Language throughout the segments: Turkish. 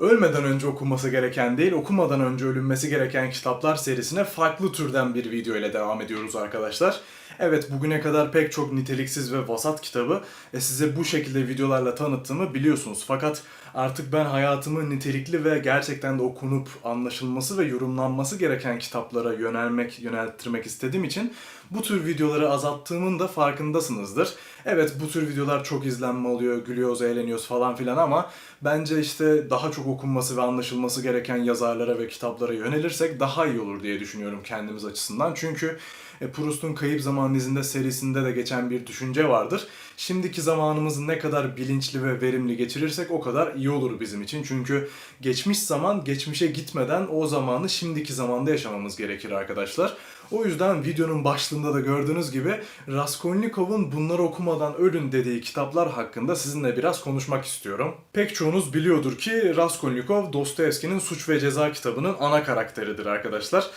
Ölmeden önce okunması gereken değil, okumadan önce ölünmesi gereken kitaplar serisine farklı türden bir video ile devam ediyoruz arkadaşlar. Evet bugüne kadar pek çok niteliksiz ve vasat kitabı e, size bu şekilde videolarla tanıttığımı biliyorsunuz. Fakat artık ben hayatımı nitelikli ve gerçekten de okunup anlaşılması ve yorumlanması gereken kitaplara yönelmek, yönelttirmek istediğim için bu tür videoları azalttığımın da farkındasınızdır. Evet bu tür videolar çok izlenme oluyor, gülüyoruz, eğleniyoruz falan filan ama bence işte daha çok okunması ve anlaşılması gereken yazarlara ve kitaplara yönelirsek daha iyi olur diye düşünüyorum kendimiz açısından. Çünkü e, Proust'un Kayıp Zaman izinde serisinde de geçen bir düşünce vardır. Şimdiki zamanımızı ne kadar bilinçli ve verimli geçirirsek o kadar iyi olur bizim için. Çünkü geçmiş zaman geçmişe gitmeden o zamanı şimdiki zamanda yaşamamız gerekir arkadaşlar. O yüzden videonun başlığında da gördüğünüz gibi Raskolnikov'un bunları okumadan ölün dediği kitaplar hakkında sizinle biraz konuşmak istiyorum. Pek çoğunuz biliyordur ki Raskolnikov Dostoyevski'nin Suç ve Ceza kitabının ana karakteridir arkadaşlar.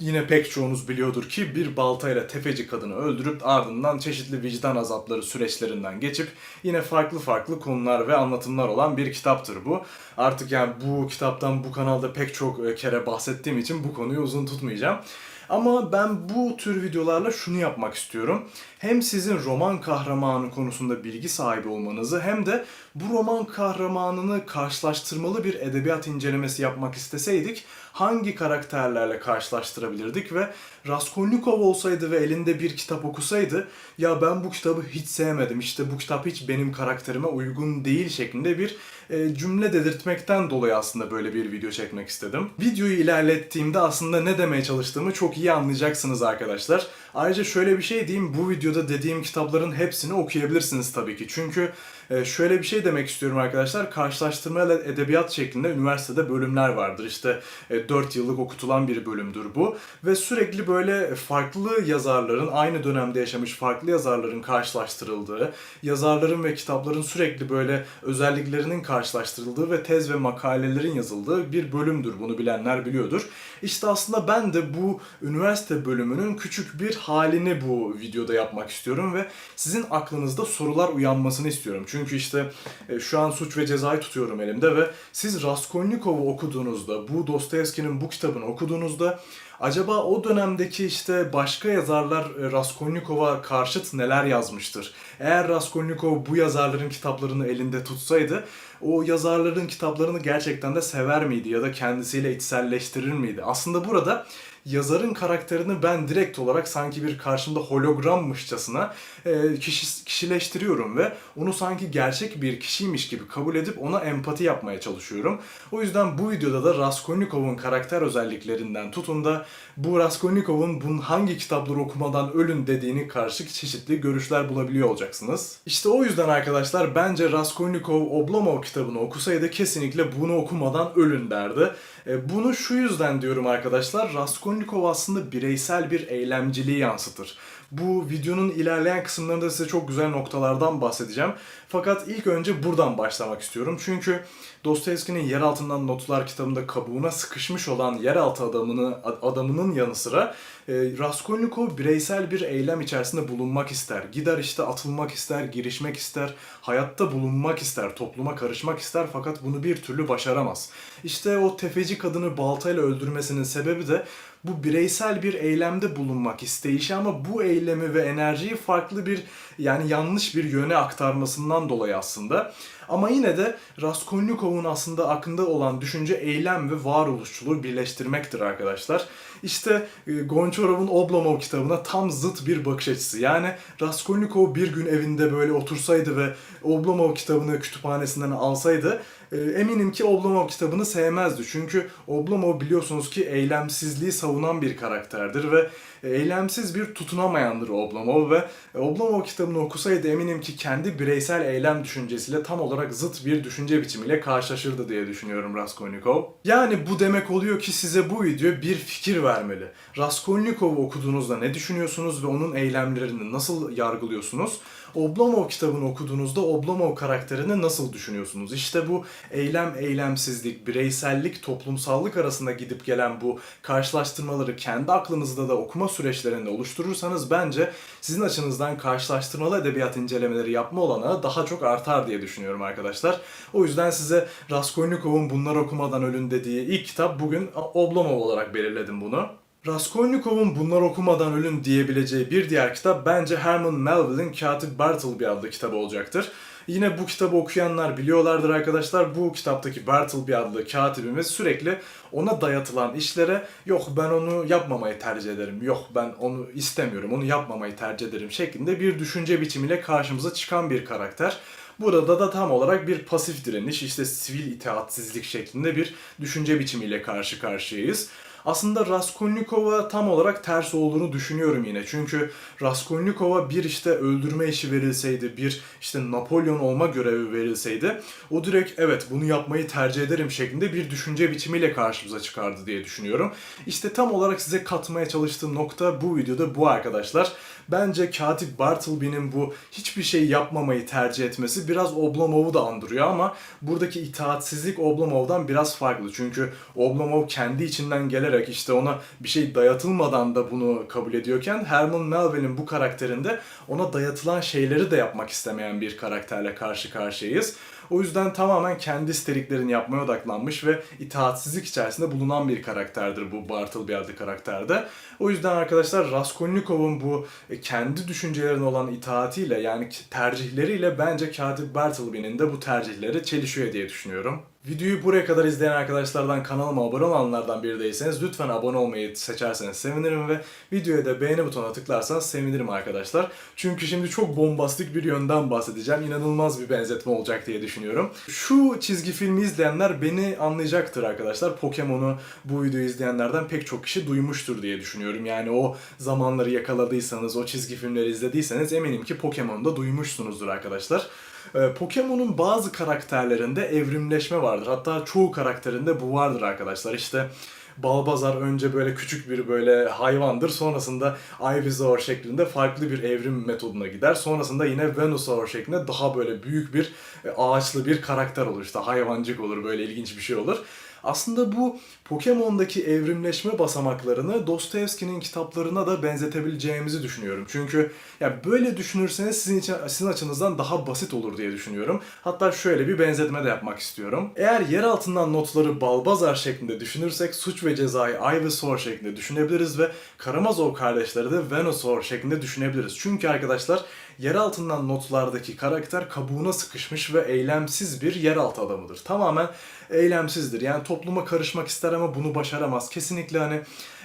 Yine pek çoğunuz biliyordur ki bir baltayla tefeci kadını öldürüp ardından çeşitli vicdan azapları süreçlerinden geçip yine farklı farklı konular ve anlatımlar olan bir kitaptır bu. Artık yani bu kitaptan bu kanalda pek çok e, kere bahsettiğim için bu konuyu uzun tutmayacağım. Ama ben bu tür videolarla şunu yapmak istiyorum. Hem sizin roman kahramanı konusunda bilgi sahibi olmanızı hem de bu roman kahramanını karşılaştırmalı bir edebiyat incelemesi yapmak isteseydik hangi karakterlerle karşılaştırabilirdik ve Raskolnikov olsaydı ve elinde bir kitap okusaydı ya ben bu kitabı hiç sevmedim işte bu kitap hiç benim karakterime uygun değil şeklinde bir e, cümle dedirtmekten dolayı aslında böyle bir video çekmek istedim. Videoyu ilerlettiğimde aslında ne demeye çalıştığımı çok iyi anlayacaksınız arkadaşlar. Ayrıca şöyle bir şey diyeyim bu videoda dediğim kitapların hepsini okuyabilirsiniz tabii ki. Çünkü e, şöyle bir şey demek istiyorum arkadaşlar. Karşılaştırma edebiyat şeklinde üniversitede bölümler vardır. İşte e, 4 yıllık okutulan bir bölümdür bu. Ve sürekli böyle farklı yazarların, aynı dönemde yaşamış farklı yazarların karşılaştırıldığı, yazarların ve kitapların sürekli böyle özelliklerinin karşılaştırıldığı ve tez ve makalelerin yazıldığı bir bölümdür. Bunu bilenler biliyordur. İşte aslında ben de bu üniversite bölümünün küçük bir halini bu videoda yapmak istiyorum ve sizin aklınızda sorular uyanmasını istiyorum. Çünkü işte e, şu an suç ve cezayı tutuyorum elimde ve siz Raskolnikov'u okuduğunuzda, bu Dostoyevski'nin bu kitabını okuduğunuzda acaba o dönemdeki işte başka yazarlar e, Raskolnikov'a karşıt neler yazmıştır? Eğer Raskolnikov bu yazarların kitaplarını elinde tutsaydı o yazarların kitaplarını gerçekten de sever miydi ya da kendisiyle içselleştirir miydi? Aslında burada yazarın karakterini ben direkt olarak sanki bir karşımda hologrammışçasına e, kişi, kişileştiriyorum ve onu sanki gerçek bir kişiymiş gibi kabul edip ona empati yapmaya çalışıyorum. O yüzden bu videoda da Raskolnikov'un karakter özelliklerinden tutun da bu Raskolnikov'un bunun hangi kitapları okumadan ölün dediğini karşı çeşitli görüşler bulabiliyor olacaksınız. İşte o yüzden arkadaşlar bence Raskolnikov Oblomov kitabını okusaydı kesinlikle bunu okumadan ölün derdi. E, bunu şu yüzden diyorum arkadaşlar. Raskolnikov aslında bireysel bir eylemciliği yansıtır. Bu videonun ilerleyen kısımlarında size çok güzel noktalardan bahsedeceğim. Fakat ilk önce buradan başlamak istiyorum. Çünkü Dostoyevski'nin Yer Altından Notlar kitabında kabuğuna sıkışmış olan yeraltı adamını, adamının yanı sıra e, Raskolnikov bireysel bir eylem içerisinde bulunmak ister. Gider işte atılmak ister, girişmek ister, hayatta bulunmak ister, topluma karışmak ister fakat bunu bir türlü başaramaz. İşte o tefeci kadını baltayla öldürmesinin sebebi de bu bireysel bir eylemde bulunmak isteyişi ama bu eylemi ve enerjiyi farklı bir yani yanlış bir yöne aktarmasından dolayı aslında. Ama yine de Raskolnikov'un aslında aklında olan düşünce eylem ve varoluşçuluğu birleştirmektir arkadaşlar. İşte e, Gonçarov'un Oblomov kitabına tam zıt bir bakış açısı. Yani Raskolnikov bir gün evinde böyle otursaydı ve Oblomov kitabını kütüphanesinden alsaydı eminim ki Oblomov kitabını sevmezdi. Çünkü Oblomov biliyorsunuz ki eylemsizliği savunan bir karakterdir ve eylemsiz bir tutunamayandır Oblomov ve Oblomov kitabını okusaydı eminim ki kendi bireysel eylem düşüncesiyle tam olarak zıt bir düşünce biçimiyle karşılaşırdı diye düşünüyorum Raskolnikov. Yani bu demek oluyor ki size bu video bir fikir vermeli. Raskolnikov'u okuduğunuzda ne düşünüyorsunuz ve onun eylemlerini nasıl yargılıyorsunuz? Oblomov kitabını okuduğunuzda Oblomov karakterini nasıl düşünüyorsunuz? İşte bu eylem, eylemsizlik, bireysellik, toplumsallık arasında gidip gelen bu karşılaştırmaları kendi aklınızda da okuma süreçlerinde oluşturursanız bence sizin açınızdan karşılaştırmalı edebiyat incelemeleri yapma olanağı daha çok artar diye düşünüyorum arkadaşlar. O yüzden size Raskolnikov'un Bunlar Okumadan Ölün dediği ilk kitap bugün Oblomov olarak belirledim bunu. Raskolnikov'un Bunlar Okumadan Ölün diyebileceği bir diğer kitap bence Herman Melville'in Katip Bartleby adlı kitabı olacaktır. Yine bu kitabı okuyanlar biliyorlardır arkadaşlar. Bu kitaptaki Bartleby adlı katibimiz sürekli ona dayatılan işlere yok ben onu yapmamayı tercih ederim, yok ben onu istemiyorum, onu yapmamayı tercih ederim şeklinde bir düşünce biçimiyle karşımıza çıkan bir karakter. Burada da tam olarak bir pasif direniş, işte sivil itaatsizlik şeklinde bir düşünce biçimiyle karşı karşıyayız. Aslında Raskolnikov'a tam olarak ters olduğunu düşünüyorum yine. Çünkü Raskolnikov'a bir işte öldürme işi verilseydi, bir işte Napolyon olma görevi verilseydi o direkt evet bunu yapmayı tercih ederim şeklinde bir düşünce biçimiyle karşımıza çıkardı diye düşünüyorum. İşte tam olarak size katmaya çalıştığım nokta bu videoda bu arkadaşlar. Bence Katip Bartleby'nin bu hiçbir şey yapmamayı tercih etmesi biraz Oblomov'u da andırıyor ama buradaki itaatsizlik Oblomov'dan biraz farklı. Çünkü Oblomov kendi içinden gelerek işte ona bir şey dayatılmadan da bunu kabul ediyorken Herman Melville'in bu karakterinde ona dayatılan şeyleri de yapmak istemeyen bir karakterle karşı karşıyayız. O yüzden tamamen kendi istediklerini yapmaya odaklanmış ve itaatsizlik içerisinde bulunan bir karakterdir bu Bartleby adlı karakterde. O yüzden arkadaşlar Raskolnikov'un bu kendi düşüncelerine olan itaatiyle yani tercihleriyle bence Katip Bartleby'nin de bu tercihleri çelişiyor diye düşünüyorum. Videoyu buraya kadar izleyen arkadaşlardan kanalıma abone olanlardan biri değilseniz lütfen abone olmayı seçerseniz sevinirim ve videoya da beğeni butonuna tıklarsanız sevinirim arkadaşlar. Çünkü şimdi çok bombastik bir yönden bahsedeceğim. İnanılmaz bir benzetme olacak diye düşünüyorum. Şu çizgi filmi izleyenler beni anlayacaktır arkadaşlar. Pokemon'u bu videoyu izleyenlerden pek çok kişi duymuştur diye düşünüyorum. Yani o zamanları yakaladıysanız, o çizgi filmleri izlediyseniz eminim ki Pokemon'u da duymuşsunuzdur arkadaşlar. Ee, Pokemon'un bazı karakterlerinde evrimleşme vardır. Hatta çoğu karakterinde bu vardır arkadaşlar. İşte Balbazar önce böyle küçük bir böyle hayvandır. Sonrasında Ivysaur şeklinde farklı bir evrim metoduna gider. Sonrasında yine Venusaur şeklinde daha böyle büyük bir e, ağaçlı bir karakter olur. İşte hayvancık olur böyle ilginç bir şey olur. Aslında bu Pokemon'daki evrimleşme basamaklarını Dostoyevski'nin kitaplarına da benzetebileceğimizi düşünüyorum. Çünkü ya böyle düşünürseniz sizin için sizin açınızdan daha basit olur diye düşünüyorum. Hatta şöyle bir benzetme de yapmak istiyorum. Eğer yer altından notları Balbazar şeklinde düşünürsek suç ve cezayı Ivysaur şeklinde düşünebiliriz ve Karamazov kardeşleri de Venusaur şeklinde düşünebiliriz. Çünkü arkadaşlar yer altından notlardaki karakter kabuğuna sıkışmış ve eylemsiz bir yeraltı adamıdır. Tamamen eylemsizdir. Yani topluma karışmak ister ama bunu başaramaz. Kesinlikle hani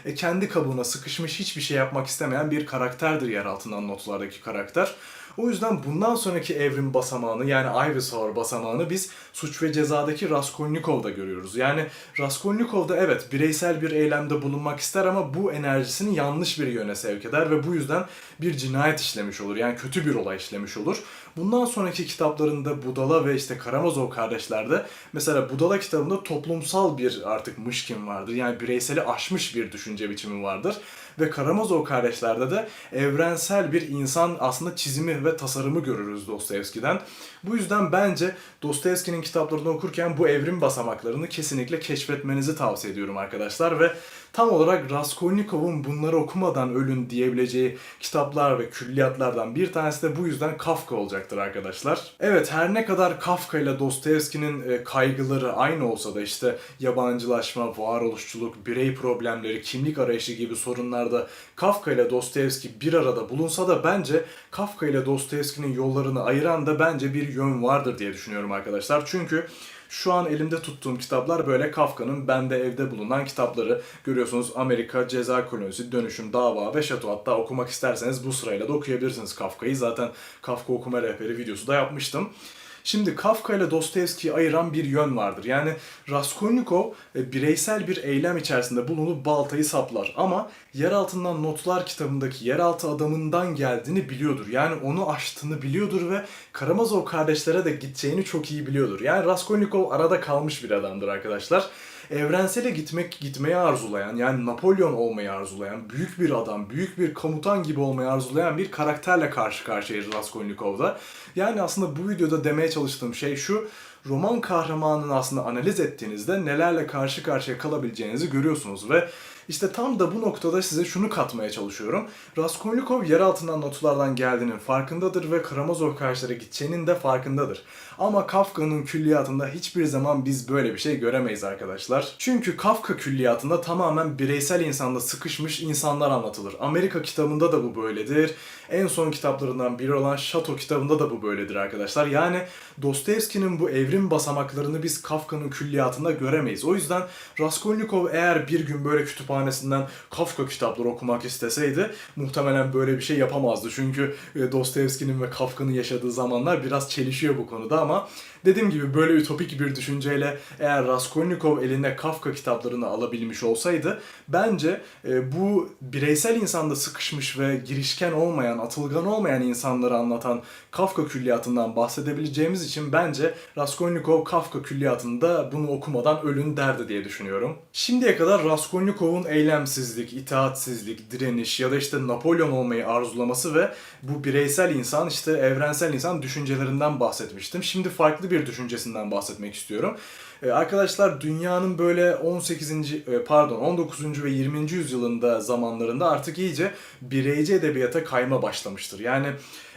e, kendi kabuğuna sıkışmış hiçbir şey yapmak istemeyen bir karakterdir yer altından notlardaki karakter. O yüzden bundan sonraki evrim basamağını yani Ivysaur basamağını biz suç ve cezadaki Raskolnikov'da görüyoruz. Yani Raskolnikov'da evet bireysel bir eylemde bulunmak ister ama bu enerjisini yanlış bir yöne sevk eder ve bu yüzden bir cinayet işlemiş olur. Yani kötü bir olay işlemiş olur. Bundan sonraki kitaplarında Budala ve işte Karamazov kardeşlerde mesela Budala kitabında toplumsal bir artık mışkin vardır. Yani bireyseli aşmış bir düşünce biçimi vardır. Ve Karamazov kardeşlerde de evrensel bir insan aslında çizimi ve tasarımı görürüz Dostoyevski'den. Bu yüzden bence Dostoyevski'nin kitaplarını okurken bu evrim basamaklarını kesinlikle keşfetmenizi tavsiye ediyorum arkadaşlar ve tam olarak Raskolnikov'un bunları okumadan ölün diyebileceği kitaplar ve külliyatlardan bir tanesi de bu yüzden Kafka olacaktır arkadaşlar. Evet her ne kadar Kafka ile Dostoyevski'nin e, kaygıları aynı olsa da işte yabancılaşma, varoluşçuluk, birey problemleri, kimlik arayışı gibi sorunlarda Kafka ile Dostoyevski bir arada bulunsa da bence Kafka ile Dostoyevski'nin yollarını ayıran da bence bir yön vardır diye düşünüyorum arkadaşlar. Çünkü şu an elimde tuttuğum kitaplar böyle Kafka'nın bende evde bulunan kitapları. Görüyorsunuz Amerika, Ceza Kolonisi, Dönüşüm, Dava ve Şato. Hatta okumak isterseniz bu sırayla da okuyabilirsiniz Kafka'yı. Zaten Kafka okuma rehberi videosu da yapmıştım. Şimdi Kafka ile Dostoyevski'yi ayıran bir yön vardır. Yani Raskolnikov e, bireysel bir eylem içerisinde bulunup baltayı saplar. Ama Yer Altından Notlar kitabındaki yeraltı adamından geldiğini biliyordur. Yani onu aştığını biliyordur ve Karamazov kardeşlere de gideceğini çok iyi biliyordur. Yani Raskolnikov arada kalmış bir adamdır arkadaşlar. Evrensele gitmek gitmeyi arzulayan yani Napolyon olmayı arzulayan, büyük bir adam, büyük bir komutan gibi olmayı arzulayan bir karakterle karşı karşıyayız Raskolnikov'da. Yani aslında bu videoda demeye çalıştığım şey şu, roman kahramanını aslında analiz ettiğinizde nelerle karşı karşıya kalabileceğinizi görüyorsunuz ve işte tam da bu noktada size şunu katmaya çalışıyorum. Raskolnikov yer altından notulardan geldiğinin farkındadır ve Karamazov karşılara gideceğinin de farkındadır. Ama Kafka'nın külliyatında hiçbir zaman biz böyle bir şey göremeyiz arkadaşlar. Çünkü Kafka külliyatında tamamen bireysel insanda sıkışmış insanlar anlatılır. Amerika kitabında da bu böyledir. En son kitaplarından biri olan Şato kitabında da bu böyledir arkadaşlar. Yani Dostoyevski'nin bu evrim basamaklarını biz Kafka'nın külliyatında göremeyiz. O yüzden Raskolnikov eğer bir gün böyle kütüphanesinden Kafka kitapları okumak isteseydi muhtemelen böyle bir şey yapamazdı. Çünkü e, Dostoyevski'nin ve Kafka'nın yaşadığı zamanlar biraz çelişiyor bu konuda ama dediğim gibi böyle ütopik bir düşünceyle eğer Raskolnikov eline Kafka kitaplarını alabilmiş olsaydı bence e, bu bireysel insanda sıkışmış ve girişken olmayan, atılgan olmayan insanları anlatan Kafka külliyatından bahsedebileceğimiz için bence Raskolnikov Kafka külliyatında bunu okumadan ölün derdi diye düşünüyorum. Şimdiye kadar Raskolnikov'un eylemsizlik, itaatsizlik, direniş ya da işte Napolyon olmayı arzulaması ve bu bireysel insan işte evrensel insan düşüncelerinden bahsetmiştim. Şimdi farklı bir düşüncesinden bahsetmek istiyorum. Ee, Arkadaşlar dünyanın böyle 18. e, pardon 19. ve 20. yüzyılında zamanlarında artık iyice bireyci edebiyata kayma başlamıştır. Yani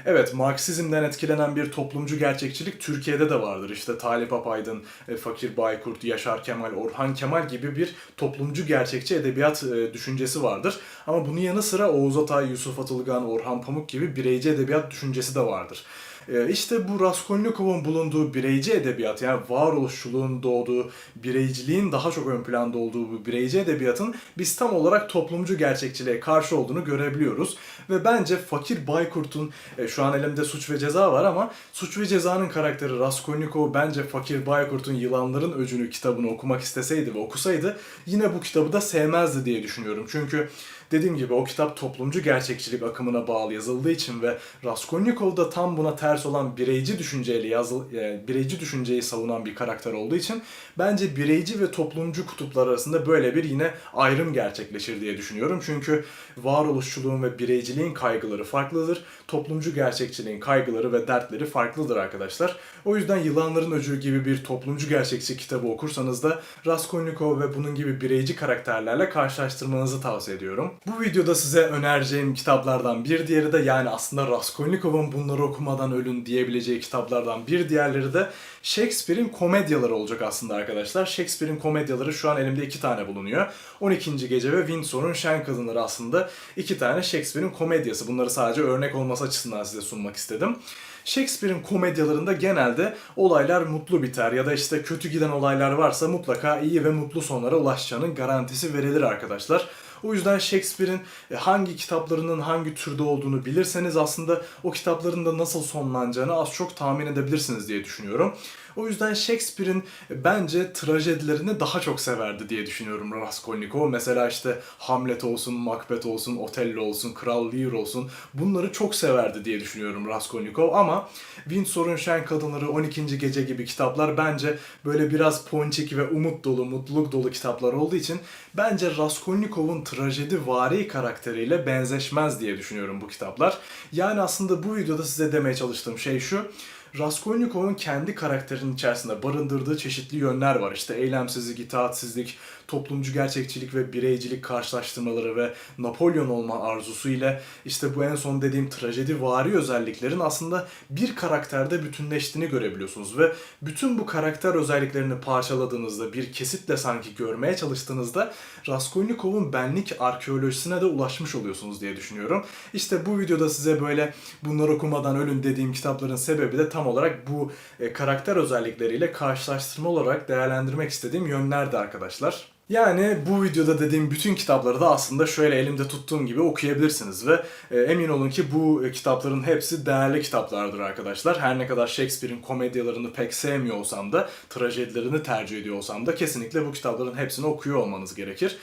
evet Marksizmden etkilenen bir toplumcu gerçekçilik Türkiye'de de vardır. İşte Talip Apaydın, e, Fakir Baykurt, Yaşar Kemal, Orhan Kemal gibi bir toplumcu gerçekçi edebiyat e, düşüncesi vardır. Ama bunun yanı sıra Oğuz Atay, Yusuf Atılgan, Orhan Pamuk gibi bireyci edebiyat düşüncesi de vardır. Ee, İşte bu Raskolnikov'un bulunduğu bireyci edebiyat yani varoluşçuluğun doğduğu, bireyciliğin daha çok ön planda olduğu bu bireyci edebiyatın biz tam olarak toplumcu gerçekçiliğe karşı olduğunu görebiliyoruz. Ve bence Fakir Baykurt'un, e, şu an elimde Suç ve Ceza var ama Suç ve Ceza'nın karakteri Raskolnikov bence Fakir Baykurt'un Yılanların Öcünü kitabını okumak isteseydi ve okusaydı yine bu kitabı da sevmezdi diye düşünüyorum. Çünkü Dediğim gibi o kitap toplumcu gerçekçilik akımına bağlı yazıldığı için ve Raskolnikov da tam buna ters olan bireyci düşünceyle yazıl e, bireyci düşünceyi savunan bir karakter olduğu için bence bireyci ve toplumcu kutuplar arasında böyle bir yine ayrım gerçekleşir diye düşünüyorum. Çünkü varoluşçuluğun ve bireyciliğin kaygıları farklıdır. Toplumcu gerçekçiliğin kaygıları ve dertleri farklıdır arkadaşlar. O yüzden Yılanların Öcü gibi bir toplumcu gerçekçi kitabı okursanız da Raskolnikov ve bunun gibi bireyci karakterlerle karşılaştırmanızı tavsiye ediyorum. Bu videoda size önereceğim kitaplardan bir diğeri de yani aslında Raskolnikov'un bunları okumadan ölün diyebileceği kitaplardan bir diğerleri de Shakespeare'in komedyaları olacak aslında arkadaşlar. Shakespeare'in komedyaları şu an elimde iki tane bulunuyor. 12. Gece ve Windsor'un Şen Kadınları aslında iki tane Shakespeare'in komedyası. Bunları sadece örnek olması açısından size sunmak istedim. Shakespeare'in komedyalarında genelde olaylar mutlu biter ya da işte kötü giden olaylar varsa mutlaka iyi ve mutlu sonlara ulaşacağının garantisi verilir arkadaşlar. O yüzden Shakespeare'in e, hangi kitaplarının hangi türde olduğunu bilirseniz aslında o kitapların da nasıl sonlanacağını az çok tahmin edebilirsiniz diye düşünüyorum. O yüzden Shakespeare'in bence trajedilerini daha çok severdi diye düşünüyorum Raskolnikov. Mesela işte Hamlet olsun, Macbeth olsun, Otello olsun, Kral Lear olsun bunları çok severdi diye düşünüyorum Raskolnikov ama Windsor'un Şen Kadınları, 12. Gece gibi kitaplar bence böyle biraz ponçik ve umut dolu, mutluluk dolu kitaplar olduğu için bence Raskolnikov'un trajedi vari karakteriyle benzeşmez diye düşünüyorum bu kitaplar. Yani aslında bu videoda size demeye çalıştığım şey şu. Raskolnikov'un kendi karakterinin içerisinde barındırdığı çeşitli yönler var. İşte eylemsizlik, itaatsizlik, toplumcu gerçekçilik ve bireycilik karşılaştırmaları ve Napolyon olma arzusu ile işte bu en son dediğim trajedi vari özelliklerin aslında bir karakterde bütünleştiğini görebiliyorsunuz ve bütün bu karakter özelliklerini parçaladığınızda bir kesitle sanki görmeye çalıştığınızda Raskolnikov'un benlik arkeolojisine de ulaşmış oluyorsunuz diye düşünüyorum. İşte bu videoda size böyle bunları okumadan ölün dediğim kitapların sebebi de tam olarak bu e, karakter özellikleriyle karşılaştırma olarak değerlendirmek istediğim yönlerdi arkadaşlar. Yani bu videoda dediğim bütün kitapları da aslında şöyle elimde tuttuğum gibi okuyabilirsiniz ve e, emin olun ki bu e, kitapların hepsi değerli kitaplardır arkadaşlar. Her ne kadar Shakespeare'in komedyalarını pek sevmiyor olsam da, trajedilerini tercih ediyor olsam da kesinlikle bu kitapların hepsini okuyor olmanız gerekir.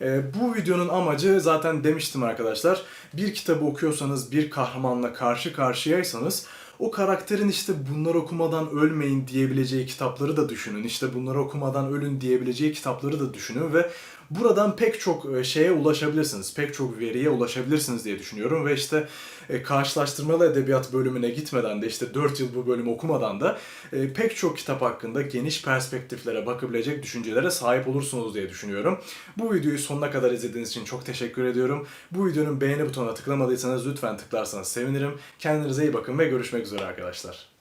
E, bu videonun amacı zaten demiştim arkadaşlar. Bir kitabı okuyorsanız, bir kahramanla karşı karşıyaysanız o karakterin işte bunları okumadan ölmeyin diyebileceği kitapları da düşünün. İşte bunları okumadan ölün diyebileceği kitapları da düşünün ve buradan pek çok e, şeye ulaşabilirsiniz. Pek çok veriye ulaşabilirsiniz diye düşünüyorum ve işte e, karşılaştırmalı edebiyat bölümüne gitmeden de işte 4 yıl bu bölümü okumadan da e, pek çok kitap hakkında geniş perspektiflere bakabilecek düşüncelere sahip olursunuz diye düşünüyorum. Bu videoyu sonuna kadar izlediğiniz için çok teşekkür ediyorum. Bu videonun beğeni butonuna tıklamadıysanız lütfen tıklarsanız sevinirim. Kendinize iyi bakın ve görüşmek üzere arkadaşlar.